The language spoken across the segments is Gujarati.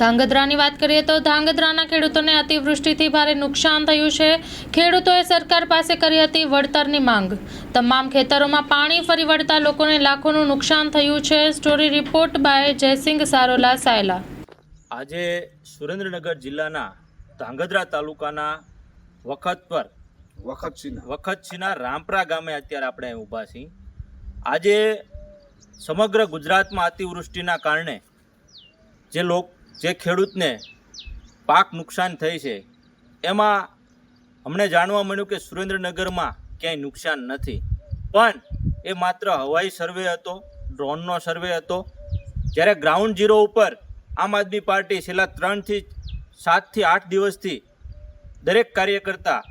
ધાંગધ્રાની વાત કરીએ તો ધાંગધ્રાના ખેડૂતોને અતિવૃષ્ટિથી ભારે નુકસાન થયું છે. ખેડૂતોએ સરકાર પાસે કરી હતી વળતરની માંગ. તમામ ખેતરોમાં પાણી ફરી વળતા લોકોને લાખોનું નુકસાન થયું છે. Story report by Jaysinh Sarola Sayla. આજે સુરેન્દ્રનગર જિલ્લાના ધાંગધ્રા તાલુકાના વખત પર વખત વખતસિંહના રામપરા ગામે અત્યારે આપણે ઊભા છીએ. આજે સમગ્ર ગુજરાતમાં અતિવૃષ્ટિના કારણે જે લોક જે ખેડૂતને પાક નુકસાન થઈ છે, એમાં અમને જાણવા મળ્યું કે સુરેન્દ્રનગરમાં ક્યાંય નુકસાન નથી. પણ એ માત્ર હવાઈ સર્વે હતો, ડ્રોનનો સર્વે હતો. જ્યારે ગ્રાઉન્ડ ઝીરો ઉપર આમ આદમી પાર્ટી છેલ્લા ત્રણથી સાતથી આઠ દિવસથી દરેક કાર્યકર્તા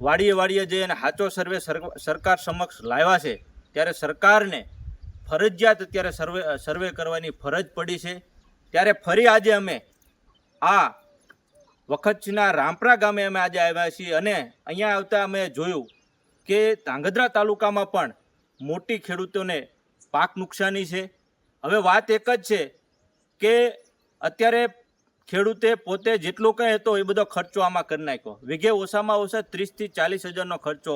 વાડીએ વાડીએ જઈ અને સાચો સર્વે સર- સરકાર સમક્ષ લાવ્યા છે, ત્યારે સરકારને ફરજિયાત અત્યારે સર્વે સર્વે કરવાની ફરજ પડી છે. ત્યારે ફરી આજે અમે આ વખતના રામપરા ગામે અમે આજે આવ્યા છીએ અને અહીંયા આવતા અમે જોયું કે ધાંગધ્રા તાલુકામાં પણ મોટી ખેડૂતોને પાક નુકસાની છે. હવે વાત એક જ છે કે અત્યારે ખેડૂતે પોતે જેટલો કંઈ હતો એ બધો ખર્ચો આમાં કરી નાખ્યો. વીઘે ઓછામાં ઓછા ત્રીસથી ચાલીસ હજારનો ખર્ચો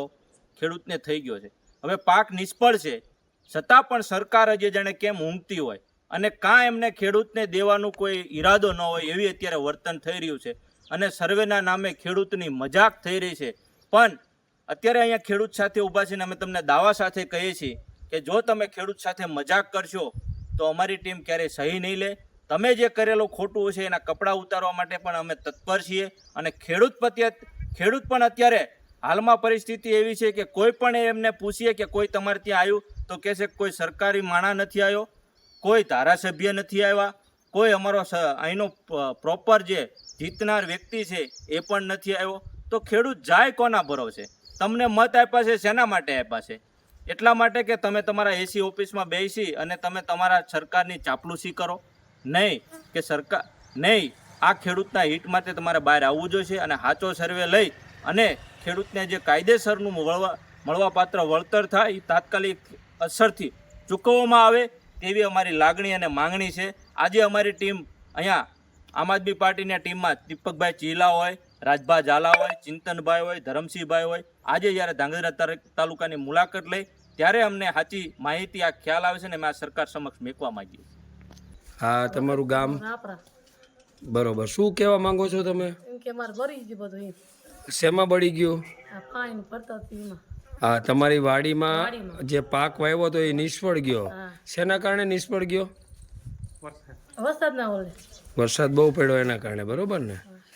ખેડૂતને થઈ ગયો છે. હવે પાક નિષ્ફળ છે. છતાં પણ સરકાર હજી જાણે કેમ ઊંઘતી હોય અને કાં એમને ખેડૂતને દેવાનું કોઈ ઈરાદો ન હોય એવી અત્યારે વર્તન થઈ રહ્યું છે. અને સર્વેના નામે ખેડૂતની મજાક થઈ રહી છે. પણ અત્યારે અહીંયા ખેડૂત સાથે ઊભા છે ને અમે તમને દાવા સાથે કહીએ છીએ કે જો તમે ખેડૂત સાથે મજાક કરશો, તો અમારી ટીમ ક્યારેય સહી નહીં લે. તમે જે કરેલું ખોટું છે એના કપડાં ઉતારવા માટે પણ અમે તત્પર છીએ. અને ખેડૂત પ્રત્યે ખેડૂત પણ અત્યારે હાલમાં પરિસ્થિતિ એવી છે કે કોઈ પણ એમને પૂછીએ કે કોઈ તમારે ત્યાં આવ્યું, તો કહેશે કોઈ સરકારી માણા નથી આવ્યો. કોઈ ધારાસભ્ય નથી આવ્યા, કોઈ અમારો અહીંનો પ્રોપર જે જીતનાર વ્યક્તિ છે એ પણ નથી આવ્યો. તો ખેડૂત જાય કોના ભરોસે? તમને મત આપ્યા છે, શેના માટે આપ્યા છે? એટલા માટે કે તમે તમારા એસી ઓફિસમાં બેસી અને તમે તમારા સરકારની ચાપલુસી કરો. નહીં કે સરકાર, નહીં, આ ખેડૂતના હિત માટે તમારે બહાર આવવું જોઈશે અને સાચો સર્વે લઈ અને ખેડૂતને જે કાયદેસરનું મળવા, મળવાપાત્ર વળતર થાય એ તાત્કાલિક અસરથી ચૂકવવામાં આવે તેવી અમારી લાગણી અને માંગણી છે. આજે અમારી ટીમ અહીંયા આમ આદમી પાર્ટીની ટીમમાં દીપકભાઈ ચીલા હોય રાજભા ઝાલા હોય ચિંતનભાઈ હોય ધરમસિંહભાઈ હોય આજે જ્યારે ધાંગધ્રા તાલુકાની મુલાકાત લઈ ત્યારે અમને સાચી માહિતી આ ખ્યાલ આવે છે ને અમે આ સરકાર સમક્ષ મેકવા માંગીએ હા તમારું ગામ? બરોબર. શું કહેવા માંગો છો તમે? કે મારે ભરી ગયું બધું શેમાં બળી ગયું? ફાઈન એમાં. હા તમારી વાડીમાં. જે પાક વાવ્યો તો એ નિષ્ફળ ગયો. શેના કારણે નિષ્ફળ ગયો વરસાદ વરસાદ બહુ પડ્યો એના કારણે બરોબર ને